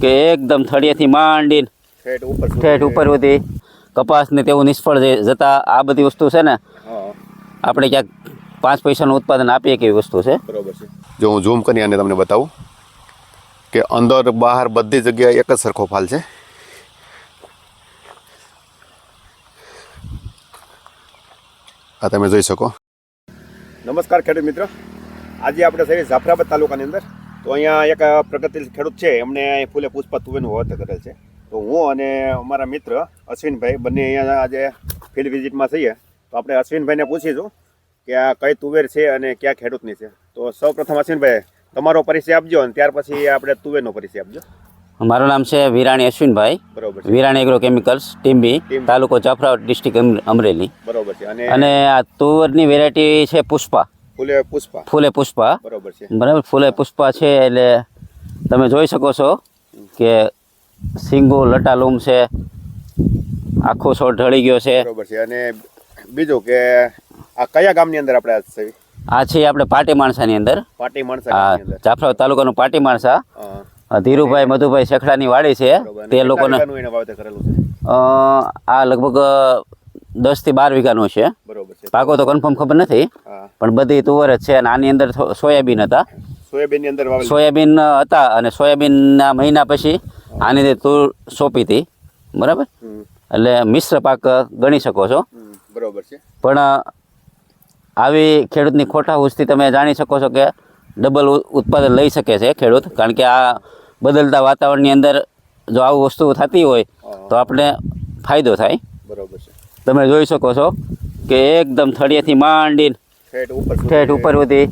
કે એકદમ થળિયેથી માંડીને ઠેઠ ઉપર સુધી. ઠેઠ ઉપર સુધી કપાસને તેવું નિષ્ફળ જે- જતા આ બધી વસ્તુ છે ને હા. આપણે ક્યાંક પાંચ પૈસાનું ઉત્પાદન આપીએ કેવી વસ્તુ છે? બરોબર છે. જો હું ઝૂમ કરી અને તમને બતાવું કે અંદર બહાર બધી જગ્યાએ એક જ સરખો ફાલ છે. આ તમે જોઈ શકો. નમસ્કાર ખેડૂત મિત્ર. આજે આપણે સહી જાફરાબાદ તાલુકાની અંદર તો અહીંયા એક પ્રગતિશીલ ખેડૂત છે એમણે ફૂલે પુષ્પા તુવેરનું વાવેતર કરેલ છે. તો હું અને અમારા મિત્ર અશ્વિનભાઈ બંને અહીંયા આજે ફિલ્ડ વિઝિટમાં થઈએ તો આપણે અશ્વિનભાઈને પૂછીશું કે આ કઈ તુવેર છે અને ક્યાં ખેડૂતની છે. તો સૌ પ્રથમ અશ્વિનભાઈ તમારો પરિચય આપજો અને ત્યાર પછી આપણે તુવેરનો પરિચય આપજો. મારું નામ છે વિરાણી અશ્વિનભાઈ. બરોબર વિરાણી એગ્રો કેમિકલ્સ ટીમ્બી ટીમ્બી. તાલુકો જાફરાબાદ ડિસ્ટ્રિક્ટ અમરેલી. બરોબર છે. અને અને આ તુવરની વેરાયટી છે પુષ્પા. ફૂલે પુષ્પા. ફૂલે પુષ્પા. બરાબર છે. બરાબર ફૂલે પુષ્પા છે એટલે તમે જોઈ શકો છો કે સિંગો લટાલુમ છે આખો છોડ ઢળી ગયો છે. બરાબર છે. અને બીજું કે આ કયા ગામની અંદર આપણે આ છે? આ છે આપણે પાટી માણસાની અંદર. પાટી માણસા જાફરાબાદ તાલુકાનું પાટી માણસા. ધીરુભાઈ મધુભાઈ શેખડાની વાડી છે. તે લોકોને આ લગભગ દસથી બાર વીઘાનું છે. બરોબર છે. પાકો તો કન્ફર્મ ખબર નથી. પણ બધી તુવર જ છે અને આની અંદર સોયાબીન હતા. સોયાબીનની અંદર સોયાબીન હતા અને સોયાબીનના મહિના પછી આની તુર સોંપી હતી. બરાબર? એટલે મિશ્ર પાક ગણી શકો છો. બરાબર છે. પણ આવી ખેડૂતની ખોટા હુસથી તમે જાણી શકો છો કે ડબલ ઉત્પાદન લઈ શકે છે ખેડૂત. કારણ કે આ બદલતા વાતાવરણની અંદર જો આવું વસ્તુ થતી હોય તો આપણે ફાયદો થાય. બરોબર છે. તમે જોઈ શકો છો કે એકદમ થળિયેથી માંડીને ઠેઠ ઉપર. ઠેઠ ઉપર સુધી.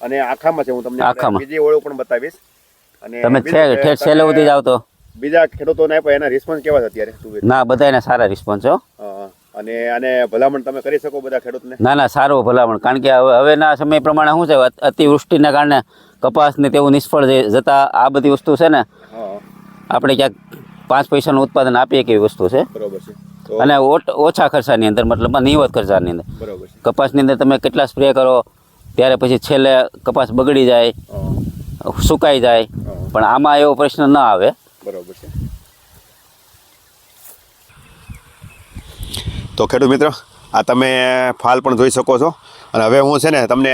અને આખામાં છે હું તમને આખામાં. બીજી ઓળો પણ બતાવીશ. અને તમે ઠેઠ કે છેલ્લે સુધી જાવ તો બીજા ખેડૂતોને પણ એના રિસ્પોન્સ કેવા છે અત્યારે ના બધાને સારા રિસ્પોન્સ હો. અને આને ભલામણ તમે કરી શકો બધા ખેડૂતને? ના ના સારો ભલામણ. કારણ કે હવે હવેના સમય પ્રમાણે શું છે અતિવૃષ્ટિના કારણે કપાસને તેવું નિષ્ફળ જતા આ બધી વસ્તુ છે ને આપણે ક્યાંક પાંચ પૈસાનું ઉત્પાદન આપીએ કેવી વસ્તુ છે. બરોબર છે. અને ઓછા ખર્ચાની અંદર મતલબ નિવત ખર્ચાની અંદર. કપાસની અંદર તમે કેટલા સ્પ્રે કરો ત્યારે પછી છેલ્લે કપાસ બગડી જાય સુકાઈ જાય પણ આમાં એવો પ્રશ્ન ન આવે. બરોબર છે. તો ખેડૂત મિત્ર આ તમે ફાલ પણ જોઈ શકો છો. અને હવે હું છે ને તમને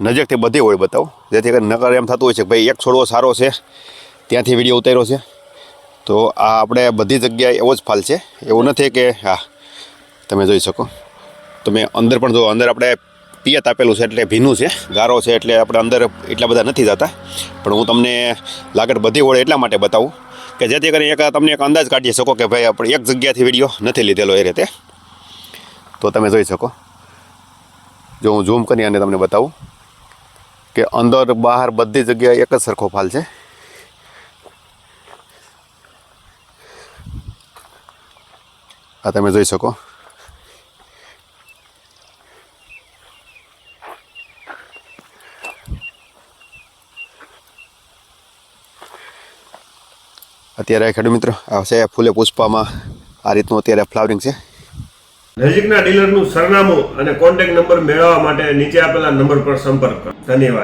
નજીકથી બધી હોય બતાવું. જેથી નકર એમ થતું હોય છે ભાઈ એક છોડવો સારો છે ત્યાંથી વીડિયો ઉતાર્યો છે. તો આ આપણે બધી જગ્યાએ એવો જ ફાલ છે. એવું નથી કે, હા, તમે જોઈ શકો. તમે અંદર પણ જો અંદર આપણે પિયત આપેલું છે એટલે ભીનું છે, ગારો છે એટલે આપણે અંદર એટલા બધા નથી જતા. પણ હું તમને લાગત બધી હોય એટલા માટે બતાવું કે જેથી કરીને એક તમને એક અંદાજ કાઢી શકો કે ભાઈ આપણે એક જગ્યાથી વીડિયો નથી લીધેલો એ રીતે. તો તમે જોઈ શકો. જો હું ઝૂમ કરી અને તમને બતાવું કે અંદર બહાર બધી જગ્યાએ એક જ સરખો ફાલ છે. આ તમે જોઈ શકો. અત્યારે ખેડૂત મિત્રો છે ફૂલે પુષ્પામાં. આ રીતનું અત્યારે ફ્લાવરિંગ છે. નજીકના ડીલરનું સરનામું અને કોન્ટેક્ટ નંબર મેળવવા માટે નીચે આપેલા નંબર પર સંપર્ક કરો. ધન્યવાદ.